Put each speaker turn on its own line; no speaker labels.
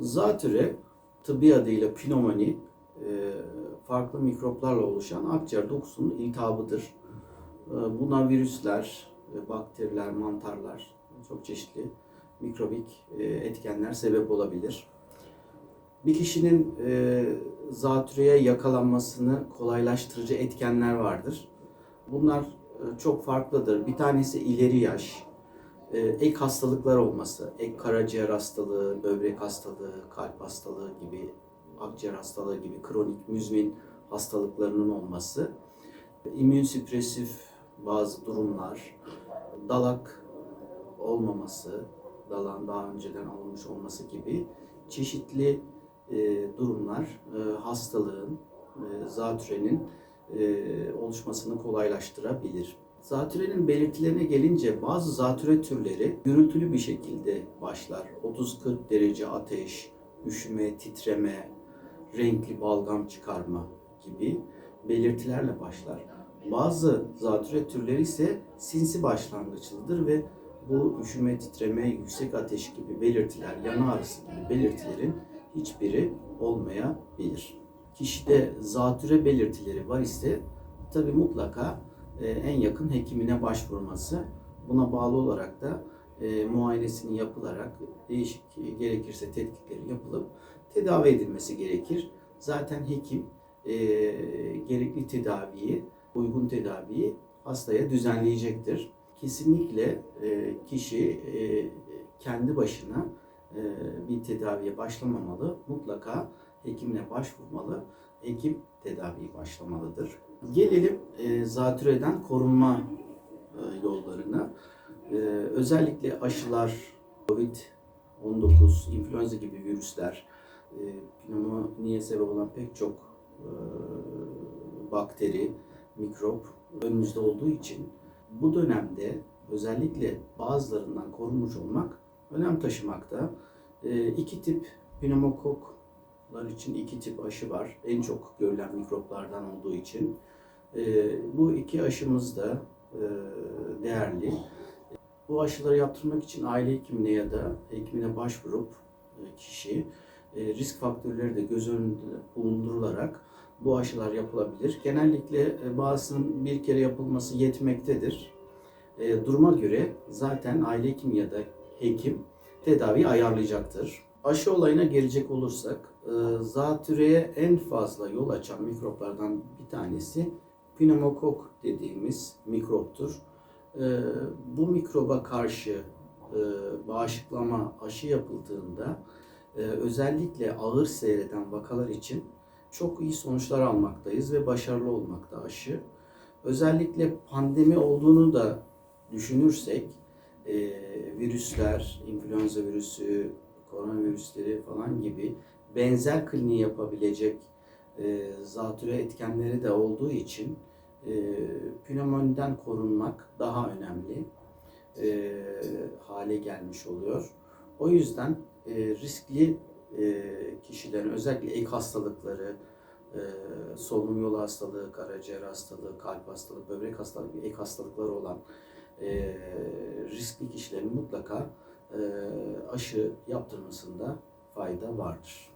Zatüre tıbbi adıyla pnömoni e, farklı mikroplarla oluşan akciğer dokusunun iltihabıdır. E, Buna virüsler, bakteriler, mantarlar, çok çeşitli mikrobik e, etkenler sebep olabilir. Bir kişinin e, zatürreye yakalanmasını kolaylaştırıcı etkenler vardır. Bunlar çok farklıdır. Bir tanesi ileri yaş, ek hastalıklar olması, ek karaciğer hastalığı, böbrek hastalığı, kalp hastalığı gibi, akciğer hastalığı gibi kronik müzmin hastalıklarının olması, immünsüpresif bazı durumlar, dalak olmaması, dalan daha önceden alınmış olması gibi çeşitli e, durumlar e, hastalığın, e, zatürenin e, oluşmasını kolaylaştırabilir. Zatürenin belirtilerine gelince bazı zatüre türleri gürültülü bir şekilde başlar. 30-40 derece ateş, üşüme, titreme, renkli balgam çıkarma gibi belirtilerle başlar. Bazı zatüre türleri ise sinsi başlangıçlıdır ve bu üşüme, titreme, yüksek ateş gibi belirtiler, yan ağrısı gibi belirtilerin hiçbiri olmayabilir. Kişide zatüre belirtileri var ise tabi mutlaka en yakın hekimine başvurması. Buna bağlı olarak da e, muayenesini yapılarak değişik e, gerekirse tetkikleri yapılıp tedavi edilmesi gerekir. Zaten hekim e, gerekli tedaviyi, uygun tedaviyi hastaya düzenleyecektir. Kesinlikle e, kişi e, kendi başına e, bir tedaviye başlamamalı. Mutlaka hekimine başvurmalı. Hekim tedaviye başlamalıdır. Gelelim e, zatürreden korunma e, yollarına. E, özellikle aşılar, COVID-19, influenza gibi virüsler, e, pneumoniye sebep olan pek çok e, bakteri, mikrop önümüzde olduğu için bu dönemde özellikle bazılarından korunmuş olmak önem taşımakta. E, iki tip pneumokoklar için iki tip aşı var. En çok görülen mikroplardan olduğu için. E, bu iki aşımız da e, değerli. Bu aşıları yaptırmak için aile hekimine ya da hekimine başvurup e, kişi e, risk faktörleri de göz önünde bulundurularak bu aşılar yapılabilir. Genellikle bazısının bir kere yapılması yetmektedir. Duruma göre zaten aile hekimi ya da hekim tedaviyi ayarlayacaktır. Aşı olayına gelecek olursak, e, zatürreye en fazla yol açan mikroplardan bir tanesi pneumokok dediğimiz mikroptur. E, bu mikroba karşı e, bağışıklama aşı yapıldığında e, özellikle ağır seyreden vakalar için çok iyi sonuçlar almaktayız ve başarılı olmakta aşı. Özellikle pandemi olduğunu da düşünürsek virüsler, influenza virüsü, koronavirüsleri falan gibi benzer kliniği yapabilecek e, zatüre etkenleri de olduğu için e, pneumoniden korunmak daha önemli e, hale gelmiş oluyor. O yüzden e, riskli e, kişilerin özellikle ek hastalıkları, e, solunum yolu hastalığı, karaciğer hastalığı, kalp hastalığı, böbrek hastalığı gibi ek hastalıkları olan e, riskli kişilerin mutlaka aşı yaptırmasında fayda vardır.